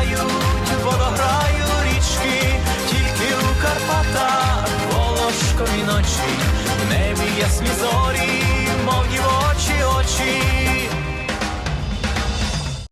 співають, водограю річки, тільки у Карпатах волошкові ночі, в небі ясні зорі, мов очі,